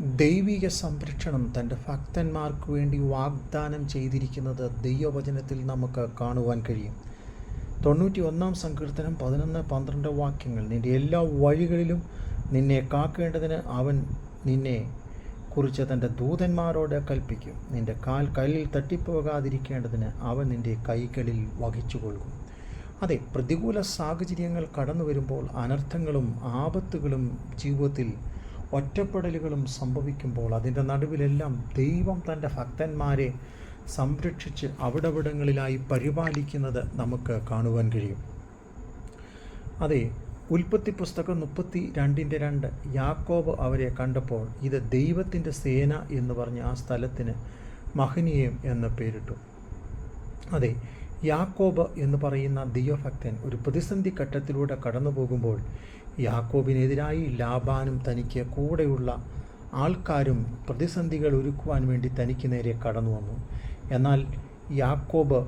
ദൈവിക സംരക്ഷണം തന്റെ ഭക്തന്മാർക്ക് വേണ്ടി വാഗ്ദാനം ചെയ്തിരിക്കുന്നത് ദൈവവചനത്തിൽ നമുക്ക് കാണുവാൻ കഴിയും. തൊണ്ണൂറ്റി ഒന്നാം സങ്കീർത്തനം പതിനൊന്ന് പന്ത്രണ്ട് വാക്യങ്ങൾ. നിന്റെ എല്ലാ വഴികളിലും നിന്നെ കാക്കേണ്ടതിന് അവൻ നിന്നെ കുറിച്ച് തന്റെ ദൂതന്മാരോട് കൽപ്പിക്കും. നിന്റെ കാൽ കല്ലിൽ തട്ടിപ്പോകാതിരിക്കേണ്ടതിന് അവൻ നിന്റെ കൈകളിൽ വഹിച്ചു കൊള്ളും അതെ പ്രതികൂല സാഹചര്യങ്ങൾ കടന്നു വരുമ്പോൾ അനർത്ഥങ്ങളും ആപത്തുകളും ജീവിതത്തിൽ ഒറ്റപ്പെടലുകളും സംഭവിക്കുമ്പോൾ അതിന്റെ നടുവിലെല്ലാം ദൈവം തന്റെ ഭക്തന്മാരെ സംരക്ഷിച്ച് അവിടവിടങ്ങളിലായി പരിപാലിക്കുന്നത് നമുക്ക് കാണുവാൻ കഴിയും. അതെ ഉൽപ്പത്തി പുസ്തകം മുപ്പത്തി രണ്ടിന്റെ രണ്ട് യാക്കോബ് അവരെ കണ്ടപ്പോൾ ഇത് ദൈവത്തിന്റെ സേന എന്ന് പറഞ്ഞ് ആ സ്ഥലത്തിന് മഹനീയം എന്ന പേരിട്ടു. അതെ യാക്കോബ് എന്ന് പറയുന്ന ദൈവഭക്തൻ ഒരു പ്രതിസന്ധി ഘട്ടത്തിലൂടെ കടന്നു പോകുമ്പോൾ യാക്കോബിനെതിരായി ലാബാനും തനിക്ക് കൂടെയുള്ള ആൾക്കാരും പ്രതിസന്ധികൾ ഒരുക്കുവാൻ വേണ്ടി തനിക്ക് നേരെ കടന്നു വന്നു. എന്നാൽ യാക്കോബ്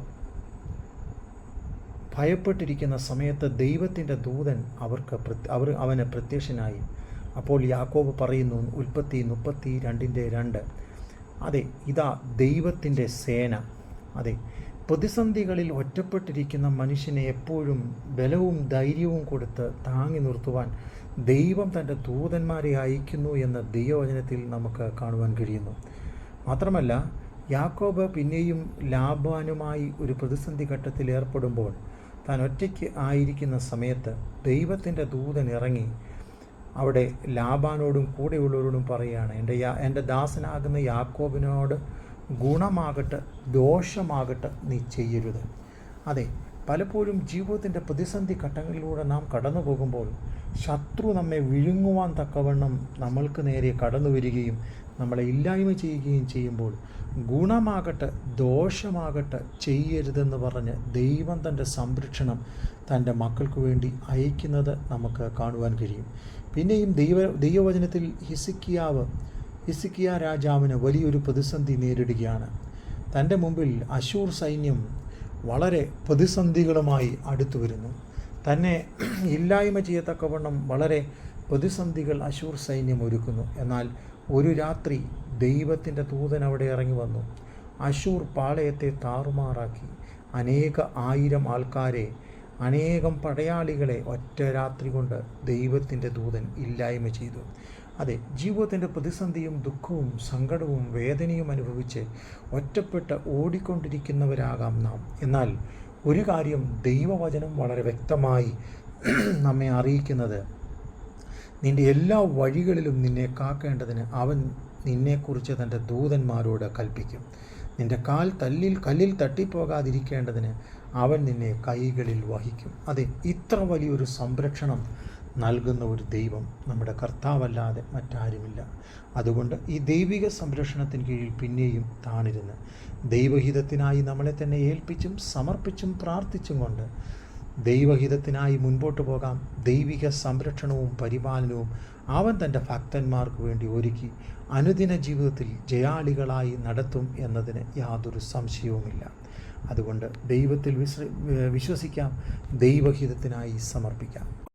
ഭയപ്പെട്ടിരിക്കുന്ന സമയത്ത് ദൈവത്തിന്റെ ദൂതൻ അവർക്ക് അവർ അവന് പ്രത്യക്ഷനായി. അപ്പോൾ യാക്കോബ് പറയുന്നു ഉൽപ്പത്തി മുപ്പത്തി രണ്ടിന്റെ രണ്ട്. അതെ ഇതാ ദൈവത്തിന്റെ സേന. അതെ പ്രതിസന്ധികളിൽ ഒറ്റപ്പെട്ടിരിക്കുന്ന മനുഷ്യനെ എപ്പോഴും ബലവും ധൈര്യവും കൊടുത്ത് താങ്ങി നിർത്തുവാൻ ദൈവം തന്റെ ദൂതന്മാരെ അയക്കുന്നു എന്ന ദൈവവചനത്തിൽ നമുക്ക് കാണുവാൻ കഴിയുന്നു. മാത്രമല്ല യാക്കോബ് പിന്നെയും ലാഭാനുമായി ഒരു പ്രതിസന്ധി ഘട്ടത്തിൽ ഏർപ്പെടുമ്പോൾ താൻ ഒറ്റയ്ക്ക് ആയിരിക്കുന്ന സമയത്ത് ദൈവത്തിന്റെ ദൂതൻ ഇറങ്ങി അവിടെ ലാബാനോടും കൂടെയുള്ളവരോടും പറയുകയാണ് എന്റെ എന്റെ ദാസനാകുന്ന യാക്കോബിനോട് ഗുണമാകട്ടെ ദോഷമാകട്ടെ നീ ചെയ്യരുത്. അതെ പലപ്പോഴും ജീവിതത്തിന്റെ പ്രതിസന്ധി ഘട്ടങ്ങളിലൂടെ നാം കടന്നു പോകുമ്പോൾ ശത്രു നമ്മെ വിഴുങ്ങുവാൻ തക്കവണ്ണം നമ്മൾക്ക് നേരെ കടന്നു വരികയും നമ്മളെ ഇല്ലായ്മ ചെയ്യുകയും ചെയ്യുമ്പോൾ ഗുണമാകട്ടെ ദോഷമാകട്ടെ ചെയ്യരുതെന്ന് പറഞ്ഞ് ദൈവം തന്റെ സംരക്ഷണം തന്റെ മക്കൾക്ക് വേണ്ടി അയക്കുന്നത് നമുക്ക് കാണുവാൻ കഴിയും. പിന്നെയും ദൈവ ദൈവവചനത്തിൽ ഹിസിക്കിയാവ് ഹിസിക്കിയ രാജാവിന് വലിയൊരു പ്രതിസന്ധി നേരിടുകയാണ്. തന്റെ മുമ്പിൽ അശൂർ സൈന്യം വളരെ പ്രതിസന്ധികളുമായി അടുത്തു വരുന്നു. തന്നെ ഇല്ലായ്മ ചെയ്യത്തക്കവണ്ണം വളരെ പ്രതിസന്ധികൾ അശൂർ സൈന്യം ഒരുക്കുന്നു. എന്നാൽ ഒരു രാത്രി ദൈവത്തിന്റെ ദൂതൻ അവിടെ ഇറങ്ങി വന്നു. അശൂർ പാളയത്തെ താറുമാറാക്കി. അനേക ആയിരം ആൾക്കാരെ അനേകം പടയാളികളെ ഒറ്റ രാത്രി കൊണ്ട് ദൈവത്തിന്റെ ദൂതൻ ഇല്ലായ്മ ചെയ്തു. അതെ ജീവിതത്തിന്റെ പ്രതിസന്ധിയും ദുഃഖവും സങ്കടവും വേദനയും അനുഭവിച്ച് ഒറ്റപ്പെട്ട് ഓടിക്കൊണ്ടിരിക്കുന്നവരാകാം നാം. എന്നാൽ ഒരു കാര്യം ദൈവവചനം വളരെ വ്യക്തമായി നമ്മെ അറിയിക്കുന്നത്. നിന്റെ എല്ലാ വഴികളിലും നിന്നെ കാക്കേണ്ടതിന് അവൻ നിന്നെക്കുറിച്ച് തന്റെ ദൂതന്മാരോട് കൽപ്പിക്കും. നിന്റെ കാൽ തല്ലിൽ കല്ലിൽ തട്ടിപ്പോകാതിരിക്കേണ്ടതിന് അവൻ നിന്നെ കൈകളിൽ വഹിക്കും. അതെ ഇത്ര വലിയൊരു സംരക്ഷണം നൽകുന്ന ഒരു ദൈവം നമ്മുടെ കർത്താവല്ലാതെ മറ്റാരുമില്ല. അതുകൊണ്ട് ഈ ദൈവിക സംരക്ഷണത്തിന് കീഴിൽ പിന്നെയും താണിരുന്ന് ദൈവഹിതത്തിനായി നമ്മളെ തന്നെ ഏൽപ്പിച്ചും സമർപ്പിച്ചും പ്രാർത്ഥിച്ചും കൊണ്ട് ദൈവഹിതത്തിനായി മുൻപോട്ട് പോകാം. ദൈവിക സംരക്ഷണവും പരിപാലനവും അവൻ തന്റെ ഭക്തന്മാർക്ക് വേണ്ടി ഒരുക്കി അനുദിന ജീവിതത്തിൽ ജയാളികളായി നടത്തും എന്നതിന് യാതൊരു സംശയവുമില്ല. അതുകൊണ്ട് ദൈവത്തിൽ വിശ്വസിക്കാം. ദൈവഹിതത്തിനായി സമർപ്പിക്കാം.